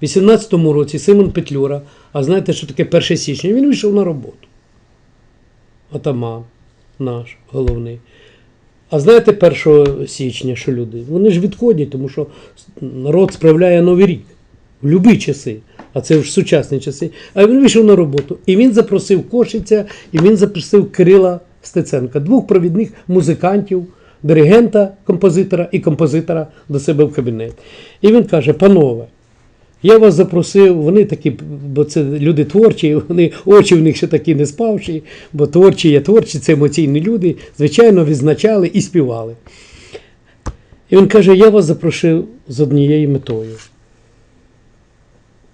В 18-му році Симон Петлюра, а знаєте, що таке 1 січня? Він вийшов на роботу. Атаман наш головний. А знаєте 1 січня, що люди? Вони ж відходять, тому що народ справляє Новий рік в будь-які часи, а це ж сучасні часи. А він вийшов на роботу. І він запросив Кошиця, і він запросив Кирила Стеценка, двох провідних музикантів, диригента, композитора і композитора до себе в кабінет. І він каже: панове, я вас запросив, вони такі, бо це люди творчі, вони очі в них ще такі не спавші, бо творчі є творчі, це емоційні люди, звичайно, відзначали і співали. І він каже: Я вас запросив з однією метою.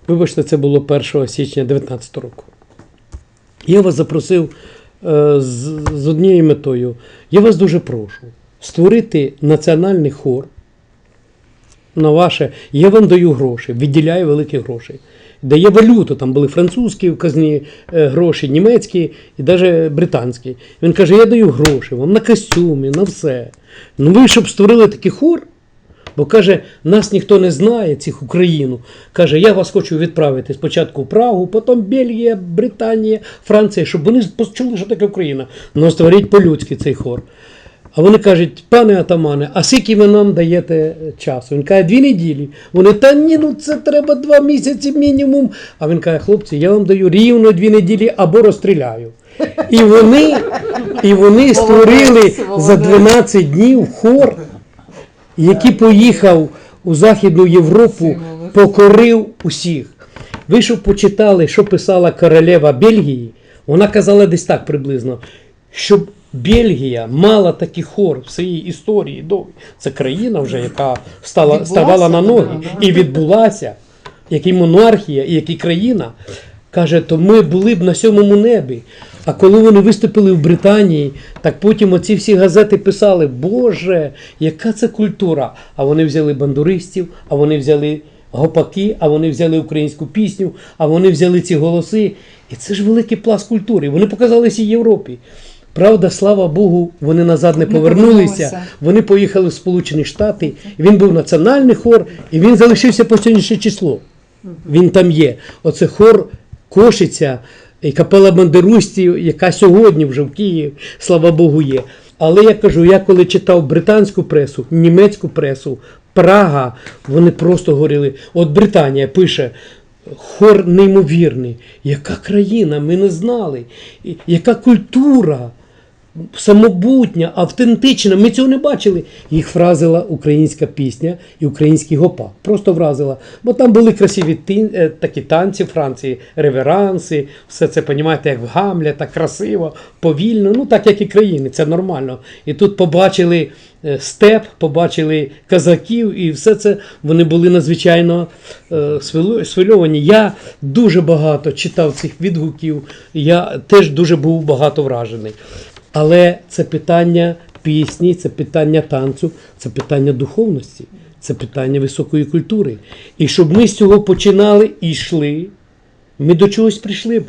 Вибачте, це було 1 січня 2019 року. Я вас запросив е, з, з однією метою. Я вас дуже прошу створити національний хор на ваше. Я вам даю гроші, виділяю великі гроші. Дає валюту, там були французькі вказні е, гроші, німецькі і навіть британські. Він каже: я даю гроші вам на костюмі, на все. Ну ви щоб створили такий хор, Бо каже, нас ніхто не знає, цих Україну. Каже, я вас хочу відправити спочатку в Прагу, потім Бельгія, Британія, Франція, щоб вони почули, що таке Україна. Ну, створіть по-людськи цей хор. А вони кажуть, пане атамане, а скільки ви нам даєте часу? Він каже, дві неділі. Вони, та ні, ну це треба два місяці мінімум. А він каже, хлопці, я вам даю рівно дві неділі або розстріляю. І вони, і вони створили за 12 днів хор, який поїхав у Західну Європу, покорив усіх. Ви що почитали, що писала королева Бельгії, вона казала десь так приблизно, щоб Бельгія мала такий хор в своїй історії. Це країна вже, яка стала, ставала на ноги і відбулася, як і монархія, і як і країна. Каже, то ми були б на сьомому небі. А коли вони виступили в Британії, так потім оці всі газети писали: Боже, яка це культура! А вони взяли бандуристів, а вони взяли гопаки, а вони взяли українську пісню, а вони взяли ці голоси. І це ж великий пласт культури. Вони показали всій Європі. Правда, слава Богу, вони назад не повернулися. Вони поїхали в Сполучені Штати. Він був національний хор, і він залишився по сьогоднішнє число. Він там є. Оце хор Кошиця і капела бандерустів, яка сьогодні вже в Києві, слава Богу, є. Але я кажу, я коли читав британську пресу, німецьку пресу, Прага, вони просто говорили. От Британія пише. Хор неймовірний. Яка країна? Ми не знали. Яка культура? Самобутня, автентична. Ми цього не бачили. Їх вразила українська пісня і український гопак. Просто вразила. Бо там були красиві е, такі танці Франції, реверанси, все це, понімаєте, як в Гамля, так красиво, повільно, ну так як і країни, це нормально. І тут побачили е, степ, побачили казаків, і все це вони були надзвичайно е, свильовані. Я дуже багато читав цих відгуків, я теж дуже був багато вражений. Але це питання пісні, це питання танцю, це питання духовності, це питання високої культури. І щоб ми з цього починали і йшли, ми до чогось прийшли б.